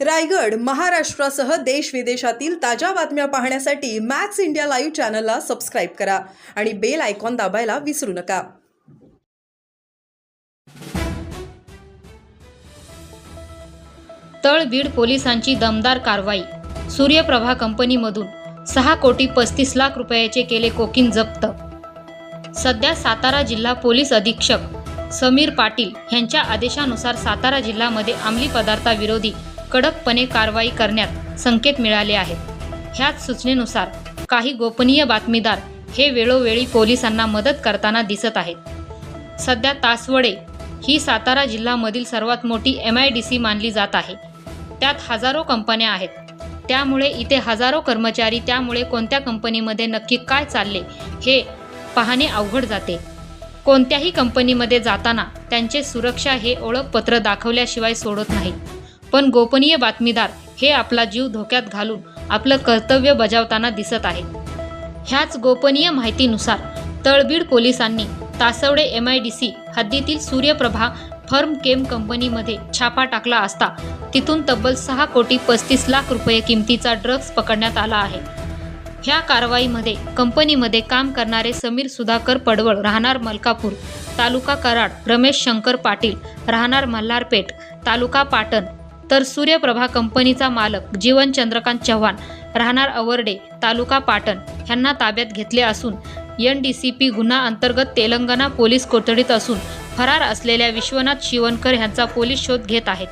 रायगड महाराष्ट्रासह देश विदेशातील ताज्या बातम्या पाहण्यासाठी मॅक्स इंडिया लाईव्ह चॅनलला सबस्क्राईब करा आणि बेल आयकॉन दाबायला विसरू नका. तळबीड पोलिसांची दमदार कारवाई सूर्यप्रभा कंपनीमधून सहा कोटी पस्तीस लाख रुपयाचे केले कोकीन जप्त. सध्या सातारा जिल्हा पोलीस अधीक्षक समीर पाटील यांच्या आदेशानुसार सातारा जिल्ह्यामध्ये अंमली पदार्थाविरोधी कडकपणे कारवाई करण्यात संकेत मिळाले आहेत. ह्याच सूचनेनुसार काही गोपनीय बातमीदार हे वेळोवेळी पोलिसांना मदत करताना दिसत आहेत. सध्या तासवडे ही सातारा जिल्ह्यामधील सर्वात मोठी एम आय डी सी मानली जात आहे. त्यात हजारो कंपन्या आहेत. त्यामुळे इथे हजारो कर्मचारी त्यामुळे कोणत्या कंपनीमध्ये नक्की काय चालले हे पाहणे अवघड जाते. कोणत्याही कंपनीमध्ये जाताना त्यांचे सुरक्षा हे ओळखपत्र दाखवल्याशिवाय सोडत नाहीत. पण गोपनीय बातमीदार हे आपला जीव धोक्यात घालून आपलं कर्तव्य बजावताना दिसत आहेत. ह्याच गोपनीय माहितीनुसार तळबीड पोलिसांनी Tasawade M I D C हद्दीतील सूर्यप्रभा फर्म केम कंपनीमध्ये छापा टाकला असता तिथून तब्बल सहा कोटी पस्तीस लाख रुपये किमतीचा ड्रग्ज पकडण्यात आला आहे. ह्या कारवाईमध्ये कंपनीमध्ये काम करणारे समीर सुधाकर पडवळ राहणार मलकापूर तालुका कराड रमेश शंकर पाटील राहणार मल्हारपेठ तालुका पाटण तर सूर्यप्रभा कंपनीचा मालक जीवन चंद्रकांत चव्हाण राहणार अवर्डे तालुका पाटण ह्यांना ताब्यात घेतले असून एन डी सी पी गुन्हा अंतर्गत तेलंगणा पोलीस कोठडीत असून फरार असलेल्या विश्वनाथ शिवणकर ह्यांचा पोलीस शोध घेत आहेत.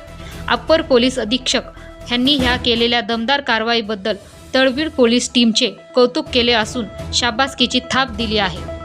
अप्पर पोलीस अधीक्षक ह्यांनी ह्या केलेल्या दमदार कारवाईबद्दल तळबीड पोलीस टीमचे कौतुक केले असून शाबासकीची थाप दिली आहे.